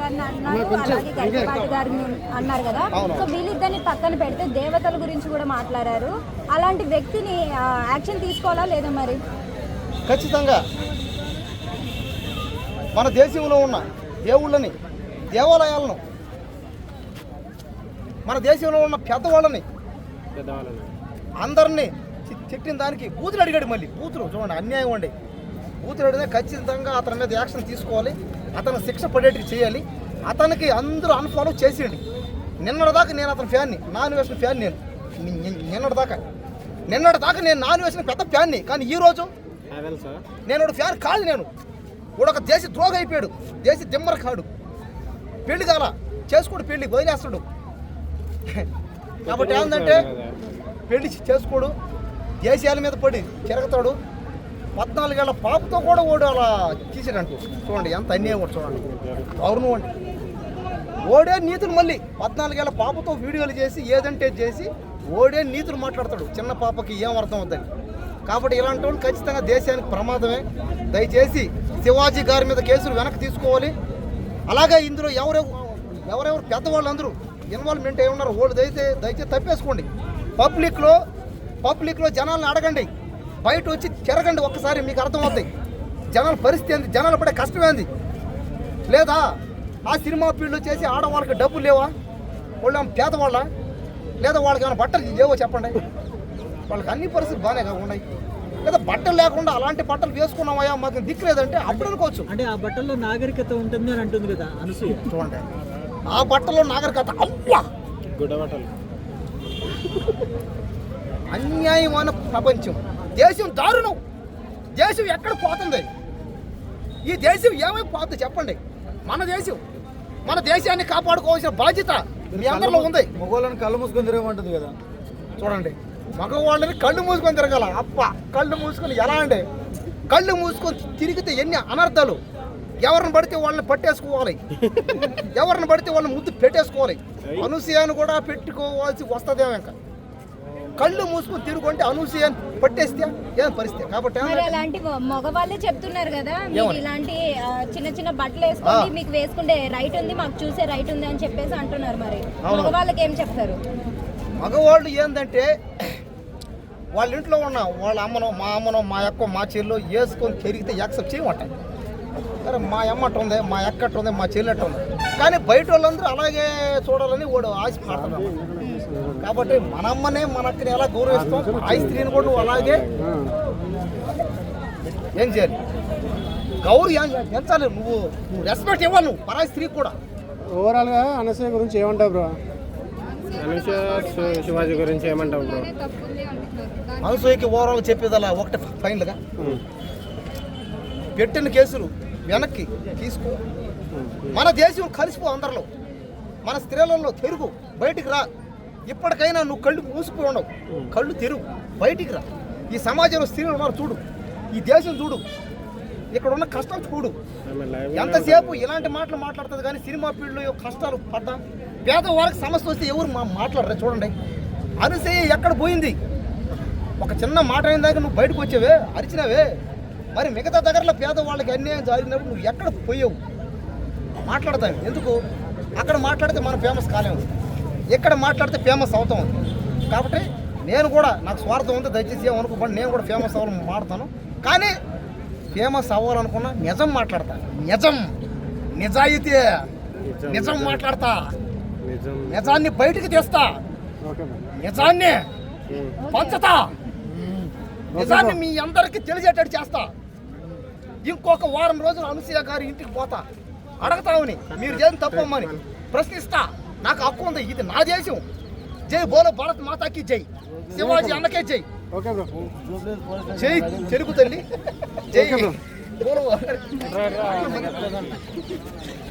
గారిని అన్నారు. అలాగే గరికపాటి గారిని అన్నారు కదా. సో వీళ్ళిద్దరిని పక్కన పెడితే దేవతల గురించి కూడా మాట్లాడారు. అలాంటి వ్యక్తిని యాక్షన్ తీసుకోవాలా లేదా మరి? ఖచ్చితంగా. మన దేశంలో ఉన్న దేవుళ్ళని దేవాలయాలను మన దేశంలో ఉన్న పెద్దవాళ్ళని అందరినీ తిట్టిన దానికి బూతులు అడిగాడు మళ్ళీ. బూతులు చూడండి అన్యాయం అండి. అడిగితే ఖచ్చితంగా అతని మీద యాక్షన్ తీసుకోవాలి. అతను శిక్ష పడేటికి చేయాలి. అతనికి అందరూ అన్ఫాలో చేసేయండి నిన్నటిదాకా నేను అతని ఫ్యాన్ని నాన్ వేసిన ఫ్యాన్ నేను. నిన్నటిదాకా. నిన్నటిదాకా నేను నాన్ వేసిన పెద్ద ఫ్యాన్ని కానీ ఈ రోజు నేను ఒక ఫ్యాన్ కాదు నేను. వాడు ఒక దేశ ద్రోగ అయిపోయాడు. దేశ దిమ్మర కాడు. పెళ్ళి కాల. చేసుకోడు పెళ్ళి వదిలేస్తాడు. కాబట్టి ఏంటంటే పెళ్ళి చేసుకోడు. దేశాల మీద పడి తిరగతాడు. పద్నాలుగేళ్ళ పాపతో కూడా ఓడు అలా తీసాడంటూ చూడండి ఎంత అన్యాయం కూడా చూడండి. అవును అండి. ఓడే నీతులు మళ్ళీ పద్నాలుగేళ్ళ పాపతో వీడియోలు చేసి ఏదంటే చేసి ఓడే నీతులు మాట్లాడతాడు. చిన్న పాపకి ఏం అర్థం అవుతుంది? కాబట్టి ఇలాంటి వాళ్ళు ఖచ్చితంగా దేశానికి ప్రమాదమే. దయచేసి శివాజీ గారి మీద కేసులు వెనక్కి తీసుకోవాలి. అలాగే ఇందులో ఎవరెవరు ఎవరెవరు పెద్దవాళ్ళు అందరూ ఇన్వాల్వ్మెంట్ ఏమన్నారు వాళ్ళు దయచే దయచేసి తప్పేసుకోండి. పబ్లిక్లో పబ్లిక్లో జనాలను అడగండి. బయట వచ్చి తిరగండి ఒక్కసారి మీకు అర్థమవుతాయి జనాల పరిస్థితి ఏంది? జనాలు పడే కష్టం ఏంది? లేదా ఆ సినిమా ఫీల్డ్ చేసి ఆడవాళ్ళకి డబ్బులు లేవా? వాళ్ళు ఏమన్నా పేదవాళ్ళ? లేదా వాళ్ళకి ఏమైనా బట్టలు లేవో చెప్పండి. వాళ్ళకి అన్ని పరిస్థితులు బాగానే ఉన్నాయి. లేదా బట్టలు లేకుండా అలాంటి బట్టలు వేసుకున్నామయ్యా మాకు దిక్కు లేదంటే అప్పుడు అనుకోవచ్చు. అంటే ఆ బట్టల్లో నాగరికత ఉంటుంది అని అంటుంది కదా అనసూయ. చూడండి. ఆ బట్టలో నాగరికత అవ్వా! అన్యాయమైన ప్రపంచం. దేశం దారుణం. దేశం ఎక్కడ పోతుంది? ఈ దేశం ఏమైపోతుంది చెప్పండి. మన దేశం మన దేశాన్ని కాపాడుకోవాల్సిన బాధ్యత మీ అందరిలో ఉంది. మగవాళ్ళని కళ్ళు మూసుకొని తిరగమంటుంది కదా. చూడండి మగవాళ్ళని కళ్ళు మూసుకొని తిరగాల. అప్ప కళ్ళు మూసుకొని ఎలా అండి? కళ్ళు మూసుకొని తిరిగితే ఎన్ని అనర్థాలు? ఎవరిని పడితే వాళ్ళని పట్టేసుకోవాలి. ఎవరిని పడితే వాళ్ళని ముద్దు పెట్టేసుకోవాలి. అనూసూయను కూడా పెట్టుకోవాల్సి వస్తుందేమో ఇంకా. కళ్ళు మూసుకొని తిరుగుంటే అనూసూయని పట్టేస్తే ఏం పరిస్థితి? కాబట్టి మరి అలాంటి మగవాళ్ళే చెప్తున్నారు కదా ఏమని? ఇలాంటి చిన్న చిన్న బట్టలు వేసుకోండి మీకు వేసుకుంటే రైట్ ఉంది మాకు చూసే రైట్ ఉంది అని చెప్పేసి అంటున్నారు మరి. మగవాళ్ళకి ఏం చెప్తారు? మగవాళ్ళు ఏంటంటే వాళ్ళ ఇంట్లో ఉన్న వాళ్ళ అమ్మనో మా అమ్మనో మా అక్క మా చెల్లు వేసుకొని తిరిగితే యాక్సెప్ట్ సరే మా అమ్మ అట్ట ఉంది మా అక్క అట్ట ఉంది మా చెల్లి ఉంది కానీ బయట వాళ్ళందరూ అలాగే చూడాలని వాడు ఆశపడుతున్నారు కాబట్టి మన అమ్మనే మన అక్కని ఎలా గౌరవిస్తాం? ఆ స్త్రీని కూడా నువ్వు అలాగే ఏం చేయాలి? గౌరవ ఎంచాలి నువ్వు నువ్వు రెస్పెక్ట్ ఇవ్వాలి నువ్వు పరాయి స్త్రీకి కూడా. ఓవరాల్గా అనసూయ గురించి ఏమంటావు బ్రో? శివాజీ గురించి ఏమంటావు బ్రో? అనసూయకి ఓవరాల్ చెప్పేది అలా ఒకటి ఫైనల్గా. పెట్టిన కేసులు వెనక్కి తీసుకో. మన దేశం కలిసిపో అందరిలో. మన స్త్రీలలో తెరుగు. బయటికి రా. ఇప్పటికైనా నువ్వు కళ్ళు మూసిపోయి ఉండవు. కళ్ళు తెరుగు బయటికి రా. ఈ సమాజంలో స్త్రీలు ఉన్నారు చూడు. ఈ దేశం చూడు. ఇక్కడ ఉన్న కష్టం చూడు. ఎంతసేపు ఇలాంటి మాటలు మాట్లాడుతుంది కానీ సినిమా ఫీల్డ్లో కష్టాలు పడ్డాం. పేదవారికి సమస్య వస్తే ఎవరు మా మాట్లాడరు? చూడండి. అరిసే ఎక్కడ పోయింది? ఒక చిన్న మాట అయిన దాకా నువ్వు బయటకు వచ్చావే? అరిచినావే? మరి మిగతా దగ్గరలో పేదవాళ్ళకి అన్యాయం జరిగినప్పుడు నువ్వు ఎక్కడ పోయావు? మాట్లాడతావు. ఎందుకు? అక్కడ మాట్లాడితే మనం ఫేమస్ కాలేము ఇక్కడ మాట్లాడితే ఫేమస్ అవుతాం కాబట్టి నేను కూడా నాకు స్వార్థం ఉంది దయచేసి ఏమనుకోకండి నేను కూడా ఫేమస్ అవ్వాలని మాడతాను కానీ ఫేమస్ అవ్వాలనుకున్నా నిజం మాట్లాడతా. నిజం. నిజాయితీ. నిజం మాట్లాడతా. నిజం. నిజాన్ని బయటికి తీస్తా. నిజాన్ని. పంచుతా. నిజాన్ని మీ అందరికీ తెలిసేటట్టు చేస్తా. ఇంకొక వారం రోజులు అనసూయ గారి ఇంటికి పోతా. అడగతామని మీరు చేసిన తప్పమ్మని ప్రశ్నిస్తా. నాకు హక్కు ఉంది ఇది నా దేశం. జై బోలో భారత్ మాతాకి జై. శివాజీ అన్నకే జై. Okay bro. జై తెలుగు తల్లి. జై. బోలో.